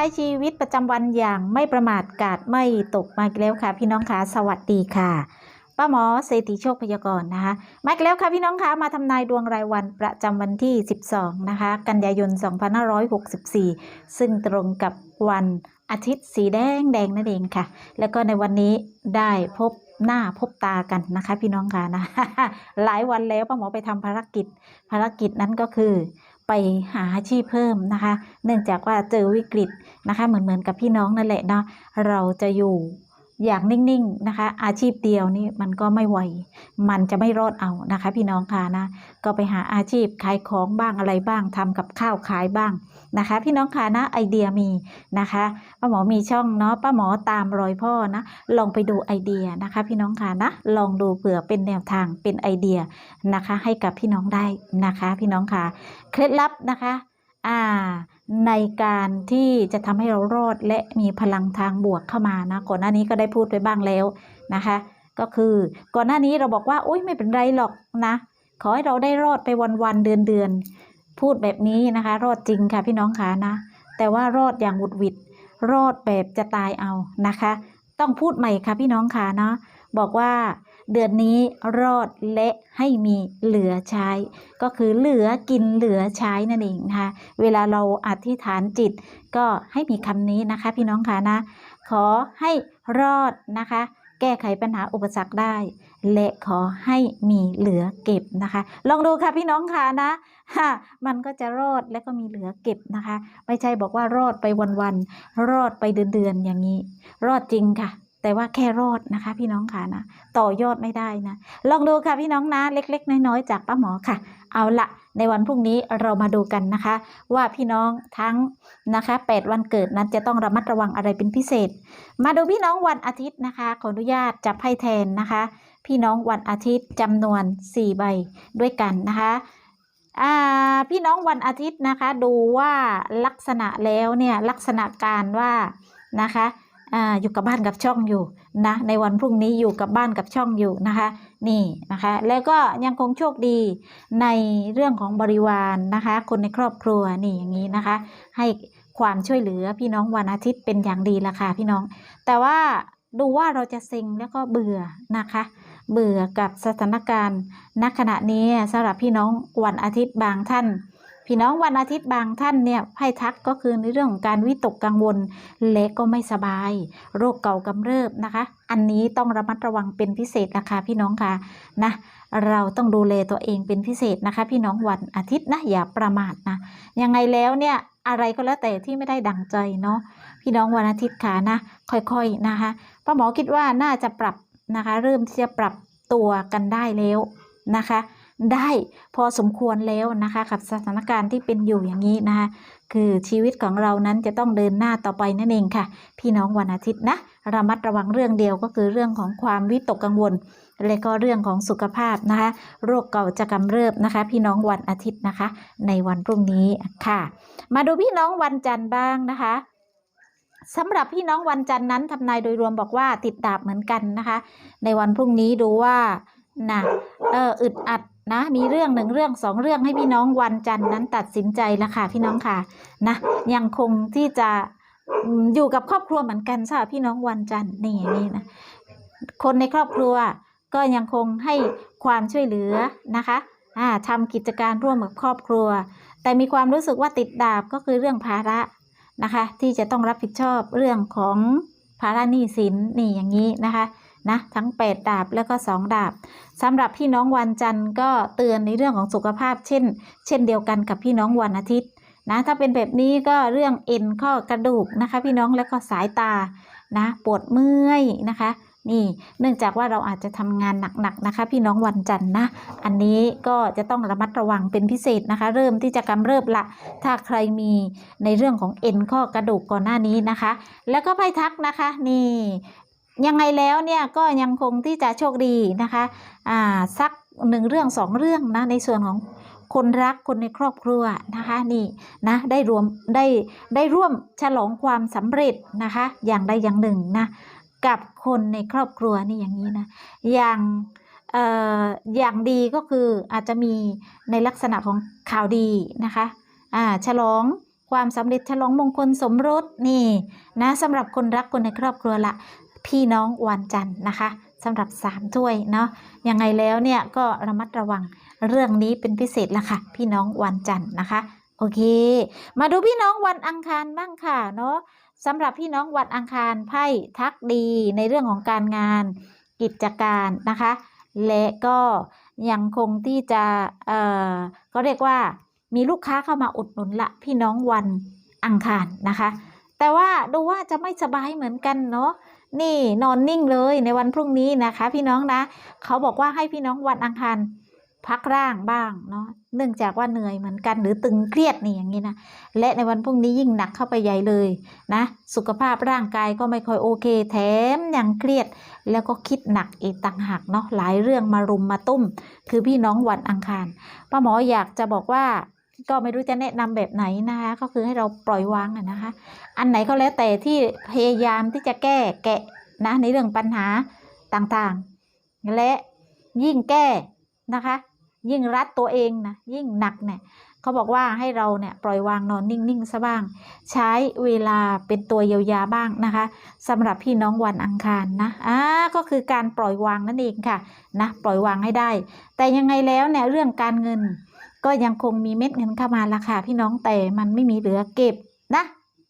ช้ชีวิตประจำวันอย่างไม่ประมาทกาดไม่ตกมากแล้วค่ะ พี่น้องคะสวัสดีค่ะป้าหมอเศรษฐีโชคพยากรณ์นะคะมาอีกแล้วค่ะพี่น้องคะมาทำนายดวงรายวันประจำวันที่ 12 นะคะ กันยายน 2564 ซึ่งตรงกับวันอาทิตย์สีแดงแดงนั่นเองค่ะ แล้วก็ในวันนี้ได้พบหน้าพบตากันนะคะ พี่น้องค่ะนะหลายวันแล้วป้าหมอไปทำภารกิจ ภารกิจนั้นก็คือ ไปหาอาชีพเพิ่มนะคะ เนื่องจากว่าเจอวิกฤตนะคะ เหมือนเหมือนกับพี่น้องนั่นแหละเนาะเราจะอยู่ อย่างนิ่งๆนะคะ อาชีพเดียวนี่มันก็ไม่ไหว มันจะไม่รอดเอานะคะ พี่น้องค่ะนะ ก็ไปหาอาชีพขายของบ้างอะไรบ้างทำกับข้าวขายบ้างนะคะ พี่น้องค่ะนะไอเดียมีนะคะป้าหมอมีช่องเนาะป้าหมอตามรอยพ่อนะลองไปดูไอเดียนะคะ พี่น้องค่ะนะลองดูเผื่อเป็นแนวทางเป็นไอเดียนะคะ ให้กับพี่น้องได้นะคะ พี่น้องค่ะเคล็ดลับนะคะ อ่า ในการที่จะทำให้เรารอดและมีพลังทางบวกเข้ามานะก่อนหน้านี้ก็ได้พูดไปบ้างแล้วนะคะ ก็คือก่อนหน้านี้เราบอกว่าอุ้ยไม่เป็นไรหรอกนะขอให้เราได้รอดไปวันๆเดือนๆพูดแบบนี้นะคะ รอดจริงค่ะพี่น้องค่ะนะ แต่ว่ารอดอย่างหวุดหวิด รอดแบบจะตายเอานะคะ ต้องพูดใหม่ค่ะพี่น้องค่ะเนาะบอกว่า เดือนนี้รอดและให้มีเหลือใช้ ก็คือเหลือกินเหลือใช้นั่นเองนะคะเวลาเราอธิษฐานจิต ก็ให้มีคำนี้นะคะ พี่น้องค่ะนะ ขอให้รอดนะคะ แก้ไขปัญหาอุปสรรคได้ และขอให้มีเหลือเก็บนะคะ ลองดูค่ะพี่น้องค่ะนะฮะมันก็จะรอดและก็มีเหลือเก็บนะคะ ไม่ใช่บอกว่ารอดไปวันๆรอดไปเดือนๆอย่างนี้ รอดจริงค่ะ แต่ว่าแค่รอดนะคะ พี่น้องค่ะนะต่อยอดไม่ได้นะ ลองดูค่ะพี่น้องนะเล็ก ๆ น้อยๆจากป้าหมอค่ะ เอาละในวันพรุ่งนี้เรามาดูกันนะคะ ว่าพี่น้องทั้งนะคะ 8 วันเกิดนั้นจะต้องระมัดระวังอะไรเป็นพิเศษ มาดูพี่น้องวันอาทิตย์นะคะ ขออนุญาตจับไพ่แทนนะคะ พี่น้องวันอาทิตย์จำนวน 4 ใบด้วยกันนะคะพี่น้องวันอาทิตย์นะคะ ดูว่าลักษณะแล้วเนี่ยลักษณะการว่านะคะ อยู่กับบ้านกับช่องอยู่นะในวันพรุ่งนี้อยู่กับบ้านกับช่องอยู่นะคะ นี่นะคะ แล้วก็ยังคงโชคดีในเรื่องของบริวารนะคะ คนในครอบครัวนี่อย่างนี้นะคะ ให้ความช่วยเหลือพี่น้องวันอาทิตย์เป็นอย่างดีละค่ะพี่น้อง แต่ว่าดูว่าเราจะเซ็งแล้วก็เบื่อนะคะ เบื่อกับสถานการณ์ณขณะนี้สำหรับพี่น้องวันอาทิตย์บางท่าน พี่น้องวันอาทิตย์บางท่านเนี่ยไพ่ทักก็คือในเรื่องของการวิตกกังวล และก็ไม่สบาย โรคเก่ากำเริบนะคะ อันนี้ต้องระมัดระวังเป็นพิเศษนะคะ พี่น้องค่ะนะเราต้องดูแลตัวเองเป็นพิเศษนะคะ พี่น้องวันอาทิตย์นะอย่าประมาทนะยังไงแล้วเนี่ยอะไรก็แล้วแต่ที่ไม่ได้ดังใจเนาะพี่น้องวันอาทิตย์ค่ะนะ ค่อยๆนะคะป้าหมอคิดว่าน่าจะปรับนะคะ เริ่มที่จะปรับตัวกันได้แล้วนะคะ ได้พอสมควรแล้วนะคะกับสถานการณ์ที่เป็นอยู่อย่างนี้นะคะคือชีวิตของเรานั้นจะต้องเดินหน้าต่อไปนั่นเองค่ะ พี่น้องวันอาทิตย์นะระมัดระวังเรื่องเดียวก็คือเรื่องของความวิตกกังวล และก็เรื่องของสุขภาพนะคะ โรคเก่าจะกำเริบนะคะ พี่น้องวันอาทิตย์นะคะ ในวันพรุ่งนี้ค่ะ มาดูพี่น้องวันจันทร์บ้างนะคะสำหรับพี่น้องวันจันทร์นั้นทำนายโดยรวมบอกว่าติดดาบเหมือนกันนะคะ ในวันพรุ่งนี้ดูว่านะเอออึดอัด นะ มีเรื่องหนึ่งเรื่องสองเรื่องให้พี่น้องวันจันทร์นั้นตัดสินใจล้วค่ะพี่น้องค่ะนะยังคงที่จะอยู่กับครอบครัวเหมือนกันสำหรับพี่น้องวันจันทร์นี่นี่นะคนในครอบครัวก็ยังคงให้ความช่วยเหลือนะคะอ่าทำกิจการร่วมกับครอบครัว แต่มีความรู้สึกว่าติดดาบก็คือเรื่องภาระนะคะ ที่จะต้องรับผิดชอบเรื่องของภาระหนี้สินนี่อย่างนี้นะคะ นะทั้ง 8 ดาบแล้วก็ 2 ดาบสำหรับพี่น้องวันจันทร์ก็เตือนในเรื่องของสุขภาพ เช่น เช่นเดียวกันกับพี่น้องวันอาทิตย์นะถ้าเป็นแบบนี้ก็เรื่องเอ็นข้อกระดูกนะคะ พี่น้องแล้วก็สายตานะปวดเมื่อยนะคะนี่เนื่องจากว่าเราอาจจะทำงานหนักๆนะคะ พี่น้องวันจันทร์นะ อันนี้ก็จะต้องระมัดระวังเป็นพิเศษนะคะ เริ่มที่จะกำเริบละ ถ้าใครมีในเรื่องของเอ็นข้อกระดูกก่อนหน้านี้นะคะ แล้วก็ไพ่ทักนะคะ นี่ ยังไงแล้วเนี่ยก็ยังคงที่จะโชคดีนะคะอ่าสักหนึ่งเรื่องสองเรื่องนะในส่วนของคนรักคนในครอบครัวนะคะนี่นะได้รวมได้ได้ร่วมฉลองความสำเร็จนะคะอย่างใดอย่างหนึ่งนะกับคนในครอบครัวนี่อย่างนี้นะอย่างเอ่ออย่างดีก็คืออาจจะมีในลักษณะของข่าวดีนะคะอ่าฉลองความสำเร็จฉลองมงคลสมรสนี่นะสำหรับคนรักคนในครอบครัวละ พี่น้องวันจันทร์นะคะสำหรับสามถ้วยเนาะยังไงแล้วเนี่ยก็ระมัดระวังเรื่องนี้เป็นพิเศษละค่ะ พี่น้องวันจันทร์นะคะ โอเค มาดูพี่น้องวันอังคารบ้างค่ะเนาะสำหรับพี่น้องวันอังคารไพ่ทักดีในเรื่องของการงานกิจการนะคะ และก็ยังคงที่จะเอ่อก็เรียกว่ามีลูกค้าเข้ามาอุดหนุนละพี่น้องวันอังคารนะคะ แต่ว่าดูว่าจะไม่สบายเหมือนกันเนาะ นี่นอนนิ่งเลยในวันพรุ่งนี้นะคะ พี่น้องนะเขาบอกว่าให้พี่น้องวันอังคารพักร่างบ้างเนาะเนื่องจากว่าเหนื่อยเหมือนกันหรือตึงเครียดนี่อย่างนี้นะและในวันพรุ่งนี้ยิ่งหนักเข้าไปใหญ่เลยนะ สุขภาพร่างกายก็ไม่ค่อยโอเค แถมยังเครียด แล้วก็คิดหนักอีกต่างหากเนาะหลายเรื่องมารุมมาตุ้ม คือพี่น้องวันอังคารป้าหมออยากจะบอกว่า ก็ไม่รู้จะแนะนำแบบไหนนะคะก็คือให้เราปล่อยวางนะคะ อันไหนก็แล้วแต่ที่พยายามที่จะแก้แกะนะในเรื่องปัญหาต่างๆ และยิ่งแก้นะคะ ยิ่งรัดตัวเองนะยิ่งหนักเนี่ยเขาบอกว่าให้เราเนี่ยปล่อยวางนอนนิ่งๆซะบ้าง ใช้เวลาเป็นตัวเยียวยาบ้างนะคะสำหรับพี่น้องวันอังคารนะอ่าก็คือการปล่อยวางนั่นเองค่ะนะปล่อยวางให้ได้ แต่ยังไงแล้วเนี่ยเรื่องการเงิน ก็ยังคงมีเม็ดเงินเข้ามาละค่ะพี่น้องแต่มันไม่มีเหลือเก็บนะ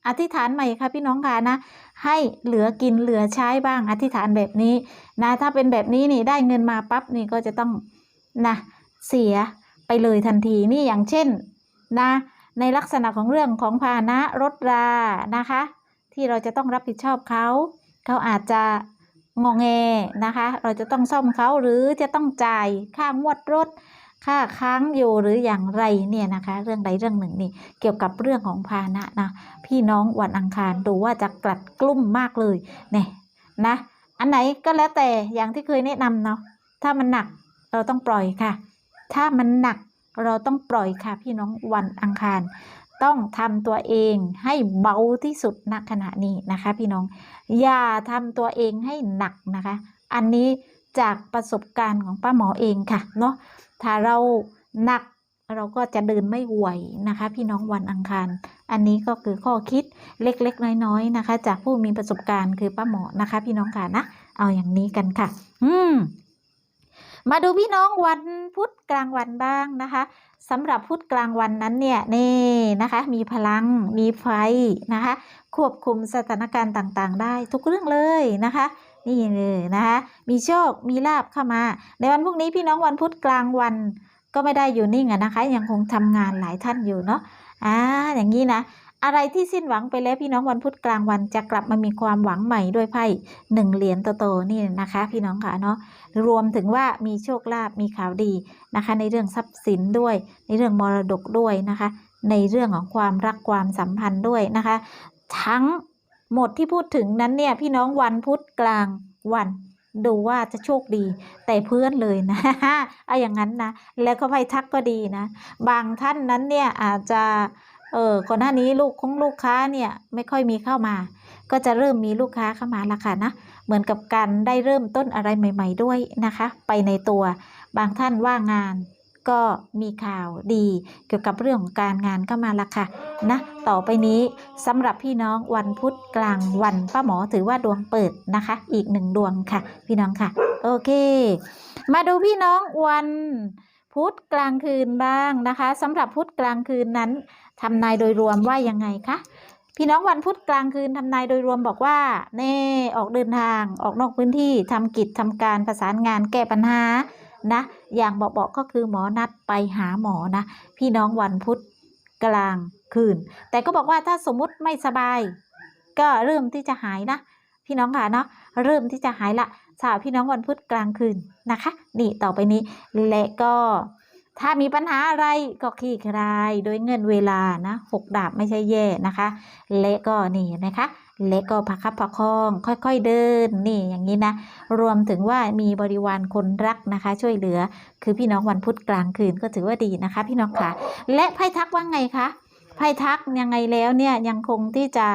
อธิษฐานใหม่ค่ะพี่น้องค่ะนะ ให้เหลือกินเหลือใช้บ้าง อธิษฐานแบบนี้นะถ้าเป็นแบบนี้นี่ได้เงินมาปั๊บนี่ก็จะต้องนะเสียไปเลยทันทีนี่อย่างเช่นนะในลักษณะของเรื่องของพาหนะรถรานะคะ ที่เราจะต้องรับผิดชอบเขา เขาอาจจะงองแงนะคะ เราจะต้องซ่อมเขาหรือจะต้องจ่ายค่างวดรถ ค่าค้างอยู่หรืออย่างไรเนี่ยนะคะ เรื่องใดเรื่องหนึ่งนี่เกี่ยวกับเรื่องของพาหนะนะพี่น้องวันอังคารดูว่าจะกลัดกลุ้มมากเลยเนี่ยนะ อันไหนก็แล้วแต่อย่างที่เคยแนะนำเนาะถ้ามันหนักเราต้องปล่อยค่ะ ถ้ามันหนักเราต้องปล่อยค่ะ พี่น้องวันอังคาร ต้องทำตัวเองให้เบาที่สุดณขณะนี้นะคะ พี่น้องอย่าทำตัวเองให้หนักนะคะ อันนี้ จากประสบการณ์ของป้าหมอเองค่ะเนาะถ้าเราหนักเราก็จะเดินไม่ไหวนะคะ พี่น้องวันอังคาร อันนี้ก็คือข้อคิดเล็กๆ น้อยๆนะคะ จากผู้มีประสบการณ์คือป้าหมอนะคะ พี่น้องค่ะนะเอาอย่างนี้กันค่ะ อืม มาดูพี่น้องวันพุธกลางวันบ้างนะคะสำหรับพุธกลางวันนั้นเนี่ยนี่นะคะ มีพลังมีไฟนะคะ ควบคุมสถานการณ์ต่างๆ ได้ทุกเรื่องเลยนะคะ นี่เลยนะคะมีโชคมีลาบเข้ามา ในวันพรุ่งนี้พี่น้องวันพุธกลางวันก็ไม่ได้อยู่นิ่งอะนะคะ ยังคงทำงานหลายท่านอยู่เนาะอ่าอย่างนี้นะอะไรที่สิ้นหวังไปแล้วพี่น้องวันพุธกลางวันจะกลับมามีความหวังใหม่ด้วยไพ่หนึ่งเหรียญโตๆนี่นะคะ พี่น้องค่ะเนาะรวมถึงว่ามีโชคลาภมีข่าวดีนะคะ ในเรื่องทรัพย์สินด้วย ในเรื่องมรดกด้วยนะคะ ในเรื่องของความรักความสัมพันธ์ด้วยนะคะ ทั้ง หมดที่พูดถึงนั้นเนี่ยพี่น้องวันพุธกลางวันดูว่าจะโชคดีแต่เพื่อนเลยนะเอาอย่างนั้นนะ แล้วก็ไพ่ทักก็ดีนะ บางท่านนั้นเนี่ยอาจจะเออก่อนหน้านี้ลูกของลูกค้าเนี่ยไม่ค่อยมีเข้ามา ก็จะเริ่มมีลูกค้าเข้ามาละค่ะนะ เหมือนกับการได้เริ่มต้นอะไรใหม่ ๆด้วยนะคะ ไปในตัว บางท่านว่างงาน ก็มีข่าวดีเกี่ยวกับเรื่องของการงานก็มาละค่ะนะต่อไปนี้สำหรับพี่น้องวันพุธกลางวันป้าหมอถือว่าดวงเปิดนะคะ อีกหนึ่งดวงค่ะ พี่น้องค่ะ โอเค มาดูพี่น้องวันพุธกลางคืนบ้างนะคะสำหรับพุธกลางคืนนั้นทำนายโดยรวมว่ายังไงคะพี่น้องวันพุธกลางคืนทำนายโดยรวมบอกว่าเน่ออกเดินทางออกนอกพื้นที่ทำกิจทำการประสานงานแก้ปัญหา นะ อย่างเบาๆก็คือหมอนัดไปหาหมอนะ พี่น้องวันพุธกลางคืน แต่ก็บอกว่าถ้าสมมุติไม่สบาย ก็เริ่มที่จะหายนะ พี่น้องค่ะเนาะเริ่มที่จะหายละสาวพี่น้องวันพุธกลางคืนนะคะ นี่ต่อไปนี้และก็ ถ้ามีปัญหาอะไรก็คลี่คลายโดยเงินเวลานะหกดาบไม่ใช่แย่นะคะและก็นี่นะคะและก็พักคับประคอง ค่อยๆเดินนี่อย่างนี้นะ รวมถึงว่ามีบริวารคนรักนะคะ ช่วยเหลือ คือพี่น้องวันพุธกลางคืนก็ถือว่าดีนะคะ พี่น้องค่ะ และไพ่ทักว่าไงคะไพ่ทักยังไงแล้วเนี่ยยังคงที่จะ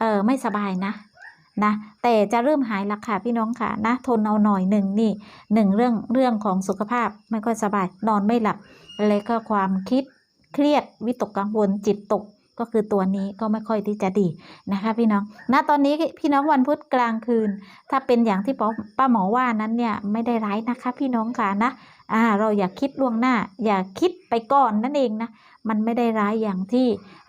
เออไม่สบายนะ นะแต่จะเริ่มหายละค่ะพี่น้องค่ะนะทนเอาหน่อยหนึ่งนี่หนึ่งเรื่องเรื่องของสุขภาพไม่ค่อยสบายนอนไม่หลับและก็ความคิดเครียดวิตกกังวลจิตตกก็คือตัวนี้ก็ไม่ค่อยที่จะดีนะคะพี่น้อง ณ ตอนนี้พี่น้องวันพุธกลางคืน ถ้าเป็นอย่างที่ป้าป้าหมอว่านั้นเนี่ยไม่ได้ร้ายนะคะพี่น้องค่ะนะอ่าเราอย่าคิดล่วงหน้า อย่าคิดไปก่อนนั่นเองนะ มันไม่ได้ร้ายอย่างที่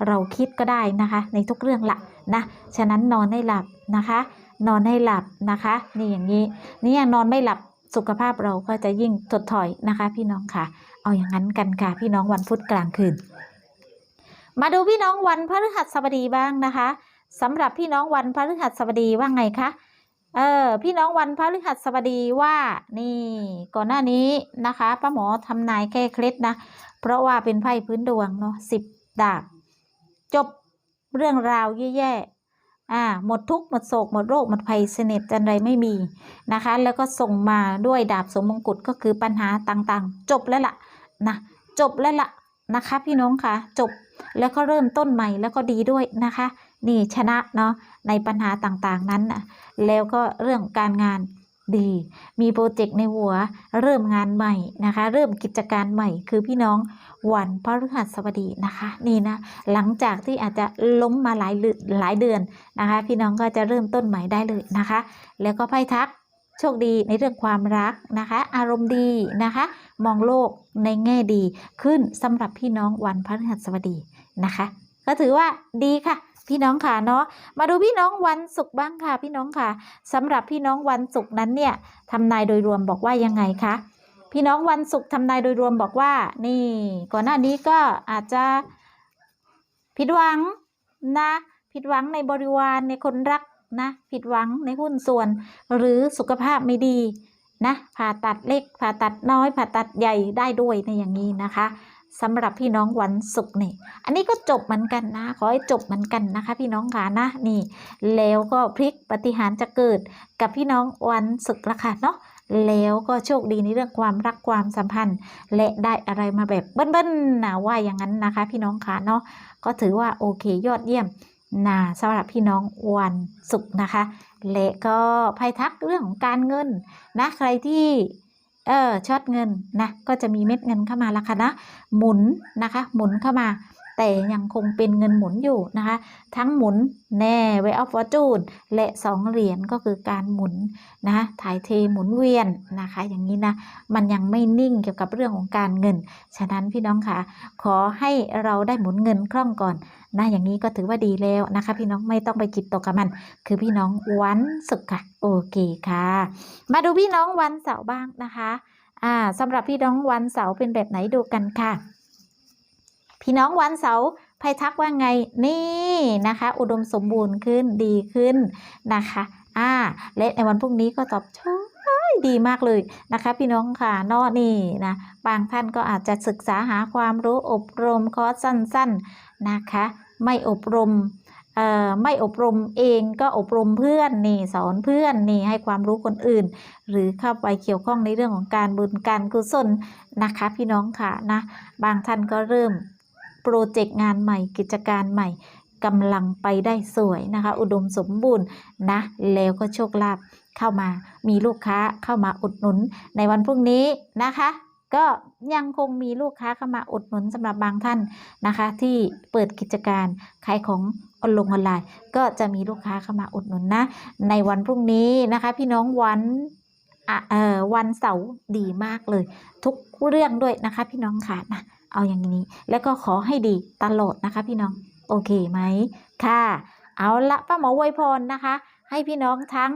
เราคิดก็ได้นะคะ ในทุกเรื่องละนะ ฉะนั้นนอนให้หลับ นะคะ นอนให้หลับนะคะ นี่อย่างนี้นี่ยังนอนไม่หลับสุขภาพเราก็จะยิ่งถดถอยนะคะ พี่น้องค่ะ เอาอย่างนั้นกันค่ะพี่น้องวันพุธกลางคืน มาดูพี่น้องวันพฤหัสบดีบ้างนะคะสำหรับพี่น้องวันพฤหัสบดีว่าไงคะเออพี่น้องวันพฤหัสบดีว่านี่ก่อนหน้านี้นะคะป้าหมอทำนายแก้เคล็ดนะ เพราะว่าเป็นไพ่พื้นดวงเนาะสิบดาบจบเรื่องราวแย่ อ่าหมดทุกข์หมดโศกหมดโรคหมดภัยเสน็จจันไรไม่มีนะคะ แล้วก็ส่งมาด้วยดาบสมมงกุฎก็คือปัญหาต่างๆ จบแล้วล่ะนะจบแล้วล่ะนะคะพี่น้องค่ะจบแล้วก็เริ่มต้นใหม่แล้วก็ดีด้วยนะคะ นี่ชนะเนาะในปัญหาต่างๆนั้นนะแล้วก็เรื่องการงาน ดี มีโปรเจกต์ในหัวเริ่มงานใหม่นะคะ เริ่มกิจการใหม่คือพี่น้องวันพฤหัสบดีนะคะ นี่นะ หลังจากที่อาจจะล้มมาหลายหลายเดือนนะคะ พี่น้องก็จะเริ่มต้นใหม่ได้เลยนะคะ แล้วก็ไพ่ทักโชคดีในเรื่องความรักนะคะ อารมณ์ดีนะคะ มองโลกในแง่ดีขึ้นสำหรับพี่น้องวันพฤหัสบดีนะคะ ก็ถือว่าดีค่ะ พี่น้องค่ะเนาะมาดูพี่น้องวันศุกร์บ้างค่ะ พี่น้องค่ะสำหรับพี่น้องวันศุกร์นั้นเนี่ยทำนายโดยรวมบอกว่ายังไงคะพี่น้องวันศุกร์ทำนายโดยรวมบอกว่า นี่ ก่อนหน้านี้ก็อาจจะผิดหวังนะ ผิดหวังในบริวารในคนรักนะ ผิดหวังในหุ้นส่วน หรือสุขภาพไม่ดีนะผ่าตัดเล็กผ่าตัดน้อยผ่าตัดใหญ่ได้ด้วยในอย่างนี้นะคะ สำหรับพี่น้องวันศุกร์นี่ อันนี้ก็จบเหมือนกันนะ ขอให้จบเหมือนกันนะคะ พี่น้องค่ะนะนี่ แล้วก็พลิกปฏิหารจะเกิดกับพี่น้องวันศุกร์ละค่ะเนาะแล้วก็โชคดีในเรื่องความรักความสัมพันธ์ และได้อะไรมาแบบเบิ้ลๆนะว่าอย่างนั้นนะคะ พี่น้องค่ะเนาะก็ถือว่าโอเคยอดเยี่ยมนะสำหรับพี่น้องวันศุกร์นะคะ และก็ภัยทักเรื่องของการเงินนะใครที่ เออช็อตเงินนะก็จะมีเม็ดเงินเข้ามาแล้วค่ะนะหมุนนะคะ หมุนเข้ามา แต่ยังคงเป็นเงินหมุนอยู่นะคะ ทั้งหมุนแน่ไวออฟฟอร์จูนและสองเหรียญก็คือการหมุนนะถ่ายเทหมุนเวียนนะคะ อย่างนี้นะ มันยังไม่นิ่งเกี่ยวกับเรื่องของการเงิน ฉะนั้นพี่น้องค่ะขอให้เราได้หมุนเงินคล่องก่อนนะอย่างนี้ก็ถือว่าดีแล้วนะคะ พี่น้องไม่ต้องไปจิตตกกับมัน คือพี่น้องวันศุกร์ค่ะ โอเคค่ะ มาดูพี่น้องวันเสาร์บ้างนะคะอ่าสำหรับพี่น้องวันเสาร์เป็นแบบไหนดูกันค่ะ พี่น้องวันเสาร์ไพทักว่าไงนี่นะคะ อุดมสมบูรณ์ขึ้นดีขึ้นนะคะอ่าและในวันพรุ่งนี้ก็ตอบชยดีมากเลยนะคะ พี่น้องค่ะนอนี่นะบางท่านก็อาจจะศึกษาหาความรู้อบรมคอร์สสั้น ๆนะคะ ไม่อบรมเอ่อไม่อบรมเองก็อบรมเพื่อนนี่สอนเพื่อนนี่ให้ความรู้คนอื่น หรือเข้าไปเกี่ยวข้องในเรื่องของการบุญการกุศลนะคะ พี่น้องค่ะนะบางท่านก็เริ่ม โปรเจกต์งานใหม่ กิจการใหม่กำลังไปได้สวยนะคะ อุดมสมบูรณ์นะ แล้วก็โชคลาภเข้ามามีลูกค้าเข้ามาอุดหนุนในวันพรุ่งนี้นะคะก็ยังคงมีลูกค้าเข้ามาอุดหนุนสำหรับบางท่านนะคะ ที่เปิดกิจการขายของออนไลน์ ก็จะมีลูกค้าเข้ามาอุดหนุนนะ ในวันพรุ่งนี้นะคะ พี่น้องวันเอ่อวันเสาร์ดีมากเลย ทุกเรื่องด้วยนะคะ พี่น้องค่ะนะ เอาอย่างนี้ แล้วก็ขอให้ดีตลอดนะคะ พี่น้องโอเคไหมค่ะ เอาละป้าหมออวยพรนะคะ ให้พี่น้องทั้ง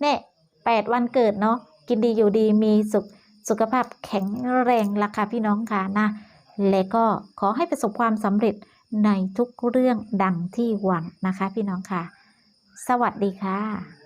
เนี่ยแปดวันเกิดเนาะกินดีอยู่ดีมีสุขสุขภาพแข็งแรงละค่ะพี่น้องค่ะนะและก็ขอให้ประสบความสำเร็จในทุกเรื่องดังที่หวังนะคะ พี่น้องค่ะ สวัสดีค่ะ